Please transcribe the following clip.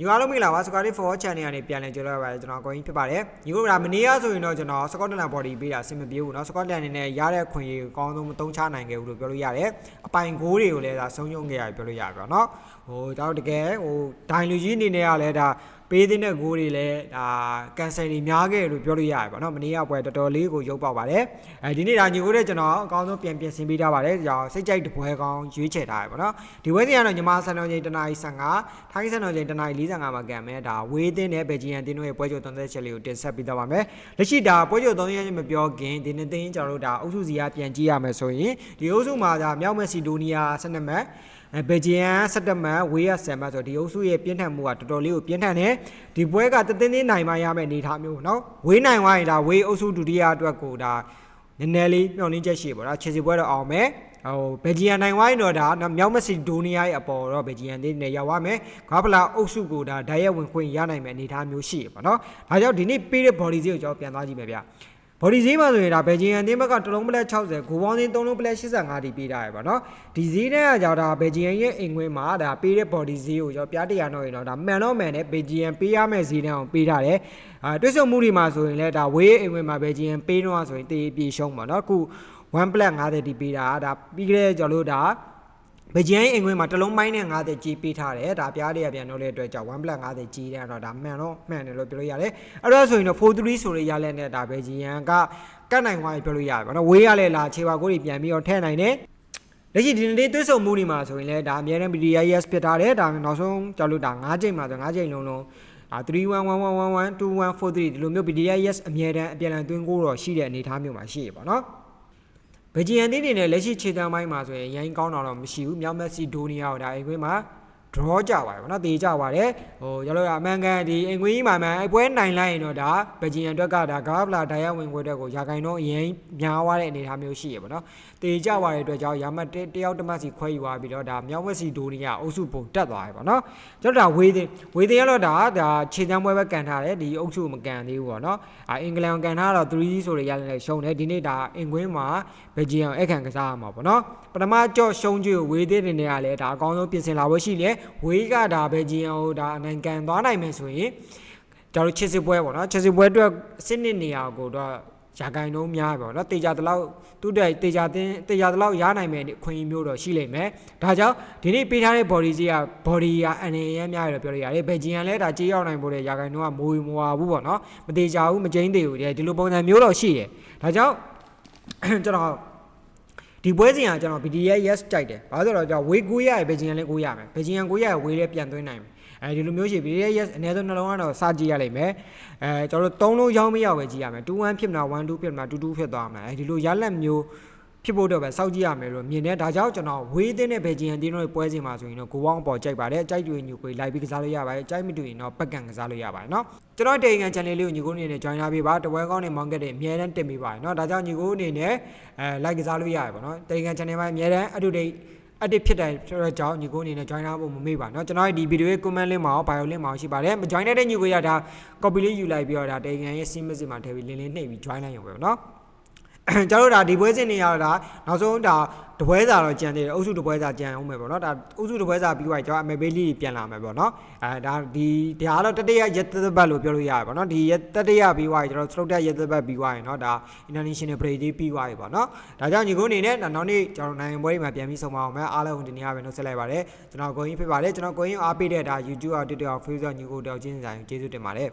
ညီအားလုံးမင်္ဂလာပါစကွာလေး4 channel ကနေပြန်လည်ကြိုလာပါတယ်ကျွန်တော်ကိုင်းဖြစ်ပါတယ်ညီတို့ကမနေ့ကဆိုရင်တော့ကျွန်တော်စကော့တလန် body ပေးတာအဆင်မပြေဘူးเนาะစကော့တလန်အနေနဲ့ရတဲ့ခွင့်ရအကောင်းဆုံးမသုံးချနိုင်ခဲ့ဘူးလို့ပြောလို့ရတယ်အပိုင်ဂိုးတွေကိုလည်းဒါဆုံးယုံခဲ့ရတယ်ပြောလို့ရပါเนาะဟိုကျွန်တော်တကယ်ဟိုဒိုင်လူကြီးအနေနဲ့ကလည်းဒါ ပေးတဲ့ဂိုးတွေလည်းဒါကန်ဆယ်တွေများခဲ့လို့ပြောလို့ရတယ်ပေါ့နော်မနေ့ကပွဲတော်တော်လေးကိုရုပ်ပေါက်ပါတယ်အဲဒီနေ့ဒါညီကိုတဲ့ကျွန်တော်အကောင်းဆုံးပြန်ပြင်ဆင်ပေးထားပါတယ်ကြောင်စိတ်ကြိုက်တပွဲကောင်းရွေးချယ်ထားရပေါ့နော်ဒီပွဲစီကတော့ညီမစံတော်ချိန်တနာရီ15ထိုင်းစံတော်ချိန်တနာရီ45မှာကန်မယ်ဒါဝေးတင်းတဲ့ဘယ်ဂျီယန်တင်းတို့ရဲ့ပွဲကြိုသုံးသက်ချက်လေးကိုတင်ဆက်ပေးသွားပါမယ်လက်ရှိဒါပွဲကြိုသုံးရက်မပြောခင်ဒီနေ့တင်းကျွန်တော်တို့ဒါအုပ်စုစီကပြန်ကြည့်ရမယ်ဆိုရင်ဒီအုပ်စုမှာဒါမြောက်မက်ဆီဒိုနီးယား12မှတ်အဲ ဘယ်ဂျီယန်17မှတ်ဝေးရ10မှတ်ဆိုဒီအုပ်စုရဲ့ပြင်းထန်မှုကတော်တော်လေးကိုပြင်းထန်တယ်ဒီပွဲကတသင်းသင်းနိုင်မှရမယ့်အနေအထားမျိုးเนาะဝေးနိုင်သွားရင်ဒါဝေးအုပ်စုဒုတိယအတွက်ကိုဒါနည်းနည်းလေးမျှော်လင့်ချက်ရှိပေါ့နော်ခြေစီပွဲတော့အောင်မယ်ဟိုဘယ်ဂျီယန်နိုင်ဝိုင်းတော့ဒါမြောက်မက်ဆီဒိုနီးယားရဲ့အပေါ်တော့ဘယ်ဂျီယန်လေးနဲ့ရောက်သွားမယ်ဂါဖလာအုပ်စုကိုဒါဓာတ်ရက်ဝင်ခွင့်ရနိုင်မယ့်အနေအထားမျိုးရှိပေါ့နော်ဒါကြောင့်ဒီနေ့ပေးတဲ့ body ဈေးကိုကျွန်တော်ပြန်သွားကြည့်မယ်ဗျ ဘော်ဒီဈေးမှာဆိုရင်ဒါဘယ်ဂျီယန်အသင်းဘက်ကတစ်လုံးပလက်60ဂိုပေါင်းသင်း3လုံးပလက်85တီပေးထားရပါတော့ဒီဈေးနဲ့ကကြောင့်ဒါဘယ်ဂျီယန်ရဲ့အိမ်ခွင်းမှာဒါပေးတဲ့ဘော်ဒီဈေးကိုကျွန်တော်ပြားတရားတော့ရင်တော့ဒါမှန်တော့မှန်တယ်ဘယ်ဂျီယန်ပေးရမယ့်ဈေးနဲ့အောင်ပေးထားတယ်အာတွစ်ဆုံမှုတွေမှာဆိုရင်လည်းဒါဝေးအိမ်ခွင်းမှာဘယ်ဂျီယန်ပေးတော့ဆိုရင်တေးပြေရှုံးပါတော့အခု1 plus 50တီပေးတာဒါပြီးကြတဲ့ကျွန်တော်တို့ဒါ ဘဂျန်အိမ်ခွင်းမှာတစ်လုံးပိုင်းနဲ့50ကြီးပေးထားတယ်ဒါပြားတွေကပြန်တော့တဲ့အတွက်ကြောင့်1 plus 50ကြီးတဲ့တော့ဒါမှန်တော့မှန်တယ်လို့ပြောလို့ရတယ်အဲ့တော့ဆိုရင်တော့43ဆိုရရလက်နဲ့ဒါဘဂျန်ကကတ်နိုင်သွားပြီပြောလို့ရတယ်ဗောနော်ဝေးရလဲလာခြေပါကိုတွေပြန်ပြီးတော့ထည့်နိုင်တယ်လက်ရှိဒီနေ့သွေးဆုံမှုတွေမှာဆိုရင်လည်းဒါအများနဲ့ BDIS ဖြစ်ထားတယ်ဒါနောက်ဆုံးကြောက်လို့ဒါ9ချိန်မှာဆို9ချိန်လုံးလုံးအာ3111112143ဒီလိုမျိုး BDIS အမြဲတမ်းအပြန်အလှန်သွင်းကိုတော့ရှိတဲ့အနေအထားမျိုးမှာရှိရပါတော့ ဗဂျီယန်တင်းနေနဲ့လက်ရှိခြေတန်းပိုင်းမှာဆိုရင်ရိုင်းကောင်းတာတော့မရှိဘူးမြောက်မက်ဆီဒိုနီယာကိုဒါအိမ်ခွင်းမှာ draw ကြပါတယ်ဗောနော်တေးကြပါတယ်ဟိုရလို့အမှန်ကန်ဒီအင်ကွင်းကြီးမှာမှန်အပွဲနိုင်လိုက်ရင်တော့ဒါဘဂျီယန်အတွက်ကဒါဂါဗလာဒိုင်ယာဝင်ခွဲအတွက်ကိုရာဂိုင်တော့အရင်များသွားတဲ့အနေအထားမျိုးရှိရဗောနော်တေးကြသွားတဲ့အတွက်ကြောင့်ရာမတ်တယောက်တစ်မှတ်စီခွဲယူသွားပြီးတော့ဒါမြောက်ဝက်စီဒိုနီယာအုပ်စုပုံတက်သွားတယ်ဗောနော်ကျွန်တော်ဒါဝေးတင်ဝေးတင်ရတော့ဒါဒါခြေတန်းပွဲပဲကန်ထားတယ်ဒီအုပ်စုမကန်သေးဘူးဗောနော်အာအင်္ဂလန်ကန်ထားတော့3ဆိုရရလည်းရှုံးတယ်ဒီနေ့ဒါအင်ကွင်းမှာဘဂျီယန်အခန့်ကစားရမှာဗောနော်ပထမကြော့ရှုံးကြည့်ဝေးတင်နေရလဲဒါအကောင်းဆုံးပြင်ဆင်လာဖို့ရှိလေဝေးကဒါဘယ်ဂျီယန်ကိုဒါအနိုင်ကန်သွားနိုင်မယ်ဆိုရင်ကျွန်တော်ချစ်စစ်ပွဲပေါ့နော်ချစ်စစ်ပွဲအတွက်စစ်နစ်နေရာကိုတော့ရာဂိုင်နှုံးများပေါ့နော်တေချာတလောက်သူ့တဲ့တေချာတင်းတေချာတလောက်ရနိုင်မယ်ခွင့်ရမျိုးတော့ရှိလိမ့်မယ်ဒါကြောင့်ဒီနေ့ပေးထားတဲ့ body ကြီးက body ကအနေရမ်းများတယ်ပြောလို့ရတယ်ဘယ်ဂျီယန်လဲဒါကြေးရောက်နိုင်ဖို့တဲ့ရာဂိုင်နှုံးကမိုးမွာဘူးပေါ့နော်မတေချာဘူးမကျင်းသေးဘူးဒီလိုပုံစံမျိုးတော့ရှိတယ်ဒါကြောင့်ကျွန်တော် ဒီပွဲစဉ်ကကျွန်တော် BDS yes ကြိုက်တယ်။ဘာလို့လဲဆိုတော့ကျွန်တော်ဝေးကိုရရဘယ်ဂျင်လည်းကိုရမယ်။ဘယ်ဂျင်ကိုရရဝေးလည်းပြန်သွင်းနိုင်မယ်။အဲဒီလိုမျိုးရှိ BDS yes အနည်းဆုံးနှလုံးကတော့စကြည့်ရလိမ့်မယ်။အဲကျွန်တော်တို့၃လုံးရောင်းမရောက်ပဲကြည့်ရမယ်။2-1ဖြစ်မလား1-2ဖြစ်မလား2-2ဖြစ်သွားမှာ။အဲဒီလိုရလက်မျိုး ဖြစ်ဖို့တော့ပဲစောက်ကြည့်ရမယ်လို့မြင်တယ်ဒါကြောင့်ကျွန်တော်ဝေးတဲ့ဘယ်ဂျင်အတင်းတို့ပွဲစဉ်မှာဆိုရင်တော့ကိုပေါင်းအပေါ်ကြိုက်ပါတယ်ကြိုက်တွေ့ညူကိုလိုက်ပြီးကစားလို့ရပါတယ်ကြိုက်မတွေ့ရင်တော့ပက်ကန်ကစားလို့ရပါတယ်เนาะကျွန်တော်တေငန် channel လေးကိုညီကိုအနေနဲ့ join လာပေးပါတပွဲကောင်းနဲ့မောင်းခဲ့တဲ့အများတန်းတင်ပေးပါတယ်เนาะဒါကြောင့်ညီကိုအနေနဲ့အဲ like ကစားလို့ရတယ်ပေါ့เนาะတေငန် channel မှာအများတန်းအတူတူအတစ်ဖြစ်တယ်ဆိုတော့ကြောင့်ညီကိုအနေနဲ့ join လာဖို့မမေ့ပါเนาะကျွန်တော်ဒီဗီဒီယိုရဲ့ comment link မှာရော bio link မှာရောရှိပါတယ်မ join တဲ့ညီကိုရတာ copy လေးယူလိုက်ပြီးတော့ဒါတေငန်ရဲ့ sim message မှာထည့်ပြီးလင်းလင်းနှိပ်ပြီး join လိုက်ရုံပဲเนาะ ကျွန်တော်တို့ဒါဒီပွဲစဉ်နေရတာနောက်ဆုံးဒါတပွဲစာတော့ကြံသေးတယ်အုပ်စုတပွဲစာကြံအောင်မယ်ပေါ့နော်ဒါအုပ်စုတပွဲစာပြီးသွားကျွန်တော်အမေဘေးလေးပြန်လာမယ်ပေါ့နော်အဲဒါဒီဒါကတော့တတိယရက်သဘတ်လို့ပြောလို့ရတယ်ပေါ့နော်ဒီရက်တတိယပြီးသွားရင်ကျွန်တော်စလုတ်တက်ရက်သဘတ်ပြီးသွားရင်เนาะဒါ international break လေးပြီးသွားပြီပေါ့နော်ဒါကြောင့်ညီကုန်းအနေနဲ့နောက်နေ့ကျွန်တော်နိုင်ငံပွဲတွေမှာပြန်ပြီးဆုံးမအောင်မယ်အားလုံးဒီနေ့ကပဲနှုတ်ဆက်လိုက်ပါတယ်ကျွန်တော်ကိုရင်းဖြစ်ပါတယ်ကျွန်တော်ကိုရင်းအားပေးတဲ့ဒါ YouTube အောက် TikTok Facebook ညီကုန်းတောက်ချင်းဆိုင်ကျေးဇူးတင်ပါတယ်